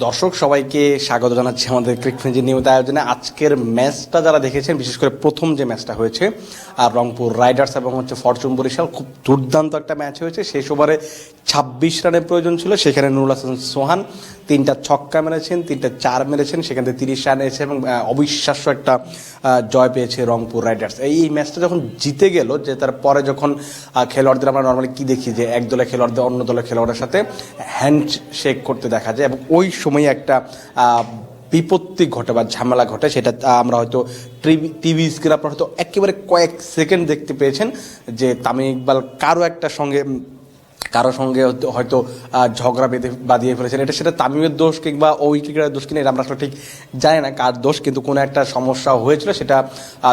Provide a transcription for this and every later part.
দর্শক, সবাইকে স্বাগত জানাচ্ছি আমাদের ক্রিকফ্রেঞ্জের নিয়মিত আয়োজনে। আজকের ম্যাচটা যারা দেখেছেন, বিশেষ করে প্রথম যে ম্যাচটা হয়েছে, আর রংপুর রাইডার্স এবং হচ্ছে ফরচুন বরিশাল, খুব দুর্দান্ত একটা ম্যাচ হয়েছে। শেষ ওভারে ছাব্বিশ রানের প্রয়োজন ছিল, সেখানে নুরুল হাসান সোহান তিনটা ছক্কা মেরেছেন, তিনটা চার মেরেছেন, সেখান থেকে তিরিশ রান এসেছে এবং অবিশ্বাস্য একটা জয় পেয়েছে রংপুর রাইডার্স। এই এই ম্যাচটা যখন জিতে গেল, যে তার পরে যখন খেলোয়াড়দের আমরা নর্মালি কি দেখি? যে এক দলের খেলোয়াড়দের, অন্য দলের খেলোয়াড়ের সাথে হ্যান্ড শেক করতে দেখা যায় এবং ওই সময় একটা বিপত্তি ঘটে বা ঝামেলা ঘটে, সেটা আমরা হয়তো টিভি স্ক্রিন আপনারা হয়তো একেবারে কয়েক সেকেন্ড দেখতে পেয়েছেন যে তামিম ইকবাল কারও একটা সঙ্গে কারও সঙ্গে হয়তো- ঝগড়া বেঁধে, বাঁধিয়ে ফেলেছেন। এটা সেটা তামিমের দোষ কিংবা ওই ক্রিকেটের দোষ কিনা এটা আমরা ঠিক জানি না, কার দোষ, কিন্তু কোনো একটা সমস্যা হয়েছিল সেটা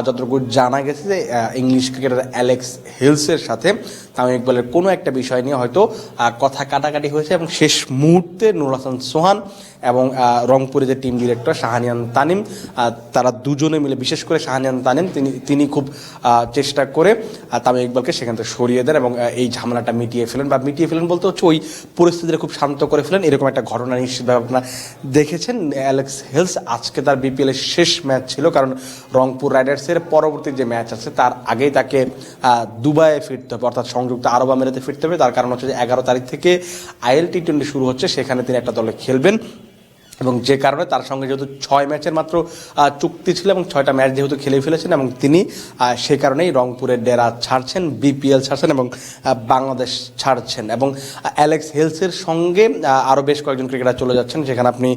যতটুকু জানা গেছে যে ইংলিশ ক্রিকেটার অ্যালেক্স হিলসের সাথে তামিম ইকবালের কোনো একটা বিষয় নিয়ে হয়তো কথা কাটাকাটি হয়েছে এবং শেষ মুহূর্তে নুর হাসান সোহান এবং রংপুরে যে টিম ডিরেক্টর শাহানিয়ান তানিম তারা দুজনে মিলে, বিশেষ করে শাহানিয়ান তানিম, তিনি তিনি খুব চেষ্টা করে তামিম ইকবালকে সেখান থেকে সরিয়ে দেন এবং এই ঝামেলাটা মিটিয়ে ফেলেন। বা মিটিয়ে ফেলেন বলতে হচ্ছে ওই পরিস্থিতিটা খুব শান্ত করে ফেলেন। এরকম একটা ঘটনা নিশ্চিতভাবে আপনারা দেখেছেন। অ্যালেক্স হেলস আজকে তার বিপিএল এর শেষ ম্যাচ ছিল কারণ রংপুর রাইডার্সের পরবর্তী যে ম্যাচ আছে, তার আগেই তাকে দুবাইয়ে ফিরতে হবে। অর্থাৎ সংযুক্ত আরব আমিরাতে ফিরতে হবে। তার কারণ হচ্ছে যে এগারো তারিখ থেকে আইএল টি টোয়েন্টি শুরু হচ্ছে। সেখানে তিনি একটা দলে খেলবেন। এবং যে কারণে তার সঙ্গে যেহেতু ছয় ম্যাচের মাত্র চুক্তি ছিল এবং ছয়টা ম্যাচ যেহেতু খেলে ফেলেছেন এবং তিনি সে কারণেই রংপুরের ডেরা ছাড়ছেন, বিপিএল ছাড়ছেন এবং বাংলাদেশ ছাড়ছেন এবং অ্যালেক্স হেলসের সঙ্গে আরও বেশ কয়েকজন ক্রিকেটার চলে যাচ্ছেন, যেখানে আপনি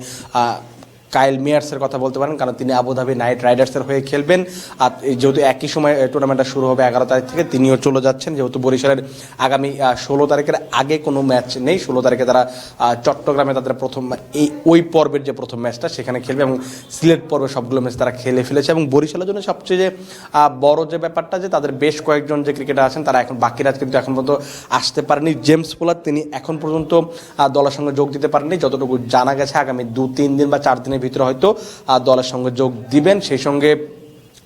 কাইল মিয়ার্সের কথা বলতে পারেন, কারণ তিনি আবুধাবি নাইট রাইডার্সের হয়ে খেলবেন। আর যেহেতু একই সময় টুর্নামেন্টটা শুরু হবে এগারো তারিখ থেকে, তিনিও চলে যাচ্ছেন। যেহেতু বরিশালের আগামী ষোলো তারিখের আগে কোনো ম্যাচ নেই, ষোলো তারিখে তারা চট্টগ্রামে তাদের প্রথম এই, ওই পর্বের যে প্রথম ম্যাচটা সেখানে খেলবে এবং সিলেট পর্বে সবগুলো ম্যাচ তারা খেলে ফেলেছে। এবং বরিশালের জন্য সবচেয়ে যে বড় যে ব্যাপারটা যে, তাদের বেশ কয়েকজন যে ক্রিকেটার আছেন, তারা এখন বাকিরা কিন্তু এখন পর্যন্ত আসতে পারেনি। জেমস পোলার তিনি এখন পর্যন্ত দলের সঙ্গে যোগ দিতে পারেননি। যতটুকু জানা গেছে, আগামী দু তিন দিন বা চার দিনের ভিতরে হয়তো দলের সঙ্গে যোগ দিবেন। সেই সঙ্গে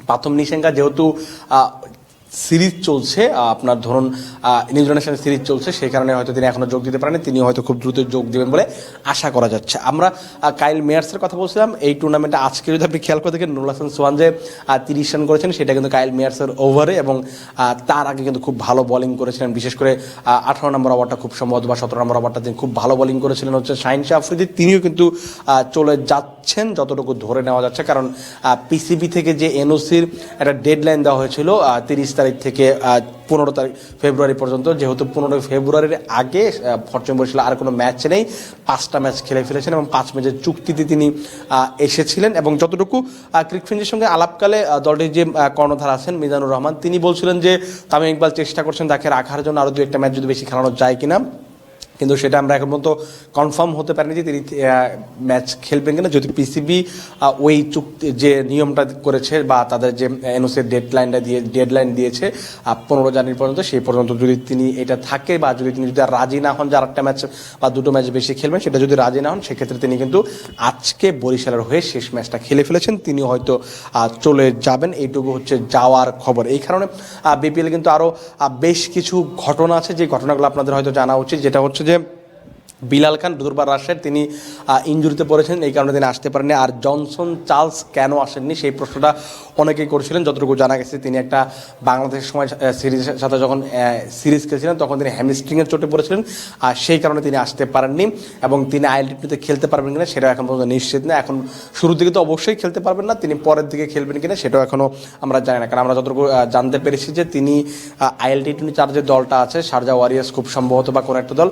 প্রাথম নিশেঙ্গা যেহেতু সিরিজ চলছে আপনার ধরুন নিউজিল্যান্ডের সাথে সিরিজ চলছে, সেই কারণে হয়তো তিনি এখনও যোগ দিতে পারেন তিনি হয়তো খুব দ্রুত যোগ দেবেন বলে আশা করা যাচ্ছে। আমরা কাইল মেয়ার্সের কথা বলছিলাম, এই টুর্নামেন্টে আজকে যদি আপনি খেয়াল করে দেখেন, নুরুল হাসান সোহান যে তিরিশ রান করেছেন, সেটা কিন্তু কাইল মেয়ার্সের ওভারে এবং তার আগে কিন্তু খুব ভালো বোলিং করেছিলেন, বিশেষ করে আঠারো নম্বর ওভারটা খুব সম্ভবত বা সতেরো নম্বর ওভারটা তিনি খুব ভালো বোলিং করেছিলেন হচ্ছে শাহিন শাহ আফ্রিদি। তিনিও কিন্তু চলে যাচ্ছেন, যতটুকু ধরে নেওয়া যাচ্ছে, কারণ পিসিবি থেকে যে এনওসির একটা ডেডলাইন দেওয়া হয়েছিল তিরিশ তারিখ থেকে পনেরো তারিখ ফেব্রুয়ারি পর্যন্ত, যেহেতু পনেরোই ফেব্রুয়ারির আগে ফরচুন বরিশাল আর কোনো ম্যাচ নেই, পাঁচটা ম্যাচ খেলে ফেলেছেন এবং পাঁচ ম্যাচের চুক্তিতে তিনি এসেছিলেন এবং যতটুকু ক্রিকফিঞ্জের সঙ্গে আলাপকালে দলটির যে কর্ণধার আছেন মিজানুর রহমান, তিনি বলছিলেন যে, তামিম ইকবাল চেষ্টা করছেন তাকে রাখার জন্য আরও দু একটা ম্যাচ যদি বেশি খেলানো যায় কিনা। কিন্তু সেটা আমরা এখন পর্যন্ত কনফার্ম হতে পারিনি যে তিনি ম্যাচ খেলবেন কিনা। যদি পিসিবি ওই চুক্তি, যে নিয়মটা করেছে বা তাদের যে এনওসির ডেডলাইনটা দিয়ে ডেডলাইন দিয়েছে পনেরো জানুয়ারি পর্যন্ত, সেই পর্যন্ত যদি তিনি এটা থাকে বা যদি তিনি যদি রাজি না হন যে আরেকটা ম্যাচ বা দুটো ম্যাচ বেশি খেলবেন, সেটা যদি রাজি না হন, সেক্ষেত্রে তিনি কিন্তু আজকে বরিশালের হয়ে শেষ ম্যাচটা খেলে ফেলেছেন। তিনি হয়তো চলে যাবেন। এইটুকু হচ্ছে যাওয়ার খবর। এই কারণে বিপিএল কিন্তু আরও বেশ কিছু ঘটনা আছে। যে ঘটনাগুলো আপনাদের হয়তো জানা উচিত, যেটা হচ্ছে যে বিলাল খান দুর্বার রাশের তিনি ইঞ্জুরিতে পড়েছেন, এই কারণে তিনি আসতে পারেননি। আর জনসন চার্লস কেন আসেননি? সেই প্রশ্নটা অনেকেই করেছিলেন, যতটুকু জানা গেছে তিনি একটা বাংলাদেশের সময় সিরিজের সাথে যখন সিরিজ খেলছিলেন, তখন তিনি হ্যামস্ট্রিংয়ের চোটে পড়েছিলেন, আর সেই কারণে তিনি আসতে পারেননি এবং তিনি আইএলটিপিতে খেলতে পারবেন কিনা সেটা এখন পর্যন্ত নিশ্চিত না। এখন শুরুর দিকে তো অবশ্যই খেলতে পারবেন না, তিনি পরের দিকে খেলবেন কিনা সেটাও এখনও আমরা জানি না। কারণ আমরা যতটুকু জানতে পেরেছি যে তিনি আইএলটি টোয়েন্টি চার যে দলটা আছে, শারজা ওয়ারিয়ার্স খুব সম্ভবত বা কোনো একটা দল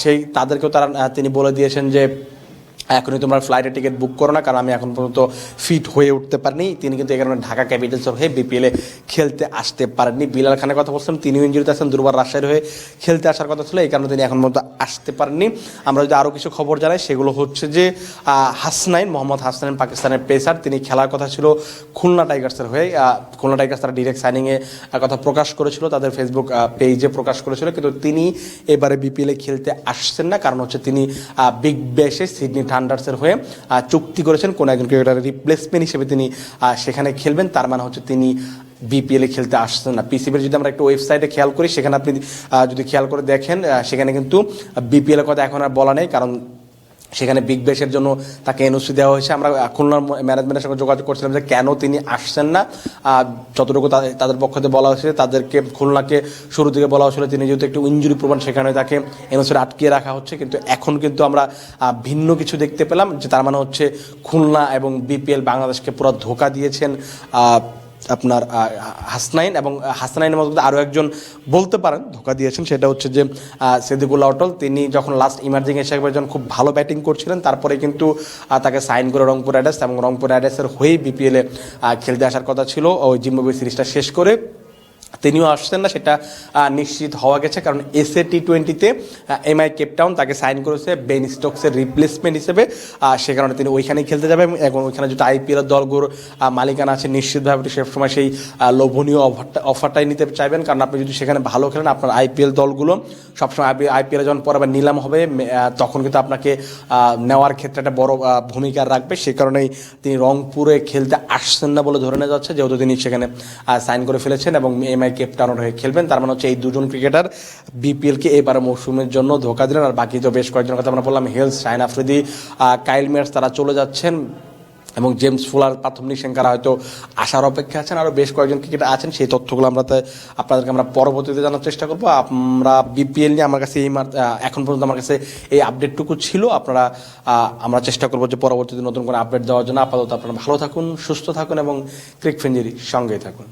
সেই তাদেরকেও তারা তিনি বলে দিয়েছেন যে এখনই তোমরা ফ্লাইটের টিকিট বুক করো না, কারণ আমি এখন পর্যন্ত ফিট হয়ে উঠতে পারিনি। তিনি কিন্তু এই কারণে ঢাকা ক্যাপিটালসের হয়ে বিপিএলে খেলতে আসতে পারেননি। বিলাল খানের কথা বলছিলাম, তিনিও ইঞ্জুরিতে আছেন, দুর্বার রাজশাহীর হয়ে খেলতে আসার কথা ছিল, এই কারণে তিনি এখন পর্যন্ত আসতে পারেননি। আমরা যদি আরও কিছু খবর জানাই, সেগুলো হচ্ছে যে হাসনাইন, মোহাম্মদ হাসনাইন পাকিস্তানের পেসার তিনি খেলার কথা ছিল খুলনা টাইগার্সের হয়ে খুলনা টাইগার্স তারা ডিরেক্ট সাইনিংয়ে কথা প্রকাশ করেছিল, তাদের ফেসবুক পেজে প্রকাশ করেছিল, কিন্তু তিনি এবারে বিপিএলে খেলতে আসছেন না। কারণ হচ্ছে তিনি বিগ ব্যাশে সিডনি থান্ডার্সের হয়ে চুক্তি করেছেন কোনো একজন ক্রিকেটারের রিপ্লেসমেন্ট হিসেবে তিনি সেখানে খেলবেন। তার মানে হচ্ছে তিনি বিপিএলে খেলতে আসছেন না। পিসিবির যদি আমরা একটু ওয়েবসাইটে খেয়াল করি, সেখানে আপনি যদি খেয়াল করে দেখেন সেখানে কিন্তু বিপিএলের কথা এখন আর বলা নেই, কারণ সেখানে বিগ ব্যাশের জন্য তাকে এনওসি দেওয়া হয়েছে। আমরা খুলনার ম্যানেজমেন্টের সঙ্গে যোগাযোগ করছিলাম যে কেন তিনি আসছেন না। যতটুকু তাদের পক্ষ থেকে বলা হয়েছে, তাদেরকে খুলনাকে শুরু থেকে বলা হয়েছিল তিনি যেহেতু একটু ইঞ্জুরি প্রমাণ সেখানে তাকে এনওসি আটকিয়ে রাখা হচ্ছে। কিন্তু এখন কিন্তু আমরা ভিন্ন কিছু দেখতে পেলাম যে তার মানে হচ্ছে খুলনা এবং বিপিএল বাংলাদেশকে পুরো ধোকা দিয়েছেন। আপনার হাসনাইন এবং হাসনাইনের মধ্যে আরও একজন বলতে পারেন, ধোকা দিয়েছেন, সেটা হচ্ছে যে সেদিকুল্লা অটল। তিনি যখন লাস্ট ইমার্জিং একবার একজন খুব ভালো ব্যাটিং করছিলেন, তারপরে কিন্তু তাকে সাইন করে রংপুর রাইডার্স এবং রংপুর রাইডার্সের হয়েই বিপিএলে খেলতে আসার কথা ছিল। ওই জিম্বাবুয়ে সিরিজটা শেষ করে তিনিও আসছেন না, সেটা নিশ্চিত হওয়া গেছে, কারণ এসএ টি টোয়েন্টিতে এমআই কেপটাউন তাকে সাইন করেছে বেন স্টোকসের রিপ্লেসমেন্ট হিসেবে সে কারণে তিনি ওইখানেই খেলতে যাবেন এবং ওইখানে যদি আইপিএল দলগুলোর মালিকানা আছে, নিশ্চিতভাবে সে সময় সেই লোভনীয় অফারটা অফারটাই নিতে চাইবেন, কারণ আপনি যদি সেখানে ভালো খেলেন, আপনার আইপিএল দলগুলো সবসময় আইপিএল যখন পরে আবার নিলাম হবে তখন কিন্তু আপনাকে নেওয়ার ক্ষেত্রে একটা বড় ভূমিকা রাখবে, সে কারণেই তিনি রংপুরে খেলতে আসছেন না বলে ধরে নেওয়া যাচ্ছে, যেহেতু তিনি সেখানে সাইন করে ফেলেছেন এবং এমআই কেপটাউনের হয়ে খেলবেন। তার মানে হচ্ছে এই দুজন ক্রিকেটার বিপিএলকে এবার মৌসুমের জন্য ধোকা দিলেন। আর বাকি তো বেশ কয়েকজনের কথা আমরা বললাম। Hales, Shaheen Afridi Kyle Mayers তারা চলে যাচ্ছেন এবং জেমস ফুলার প্রাথমিক সেঙ্কারা হয়তো আসার অপেক্ষা আছেন। আরও বেশ কয়েকজন ক্রিকেটার আছেন। সেই তথ্যগুলো আমরা আপনাদেরকে আমরা পরবর্তীতে জানার চেষ্টা করব। আমরা বিপিএল নিয়ে আমার কাছে এই এখন পর্যন্ত আমার কাছে এই আপডেটটুকু ছিল। আপনারা আমরা চেষ্টা করব যে পরবর্তীতে নতুন করে আপডেট দেওয়ার জন্য। আপাতত আপনারা ভালো থাকুন, সুস্থ থাকুন এবং ক্রিক সঙ্গেই থাকুন।